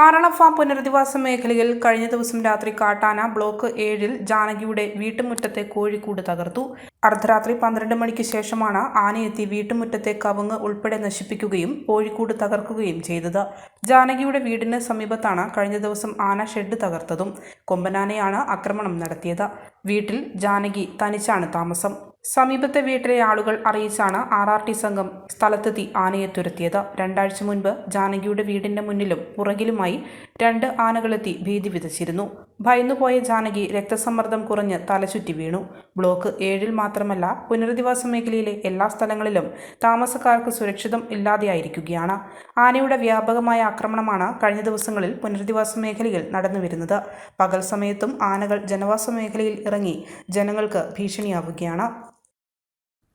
ആറള farm പുനരധിവാസ മേഖലയിൽ കഴിഞ്ഞ ദിവസം രാത്രി കാട്ടാന ബ്ലോക്ക് ഏഴിൽ ജാനകിയുടെ വീട്ടുമുറ്റത്തെ കോഴിക്കൂട് തകർത്തു. അർദ്ധരാത്രി പന്ത്രണ്ട് മണിക്ക് ശേഷമാണ് ആനയെത്തി വീട്ടുമുറ്റത്തെ കവുങ്ങ് ഉൾപ്പെടെ നശിപ്പിക്കുകയും കോഴിക്കൂട് തകർക്കുകയും ചെയ്തത്. ജാനകിയുടെ വീടിന് സമീപത്താണ് കഴിഞ്ഞ ദിവസം ആന ഷെഡ് തകർത്തതും. കൊമ്പനാനയാണ് ആക്രമണം നടത്തിയത്. വീട്ടിൽ ജാനകി തനിച്ചാണ് താമസം. സമീപത്തെ വീട്ടിലെ ആളുകൾ അറിയിച്ചാണ് ആർ ആർ ടി സംഘം സ്ഥലത്തെത്തി ആനയെ തുരത്തിയത് രണ്ടാഴ്ച മുൻപ് ജാനകിയുടെ വീടിന്റെ മുന്നിലും പുറകിലുമായി രണ്ട് ആനകളെത്തി ഭീതി വിതച്ചിരുന്നു. ഭയന്നുപോയ ജാനകി രക്തസമ്മർദ്ദം കുറഞ്ഞ് തലചുറ്റി വീണു. ബ്ലോക്ക് ഏഴിൽ മാത്രമല്ല പുനരധിവാസ മേഖലയിലെ എല്ലാ സ്ഥലങ്ങളിലും താമസക്കാർക്ക് സുരക്ഷിതം ഇല്ലാതെയായിരിക്കുകയാണ്. ആനയുടെ വ്യാപകമായ ആക്രമണമാണ് കഴിഞ്ഞ ദിവസങ്ങളിൽ പുനരധിവാസ മേഖലയിൽ നടന്നുവരുന്നത്. പകൽ സമയത്തും ആനകൾ ജനവാസ മേഖലയിൽ ഇറങ്ങി ജനങ്ങൾക്ക് ഭീഷണിയാവുകയാണ്.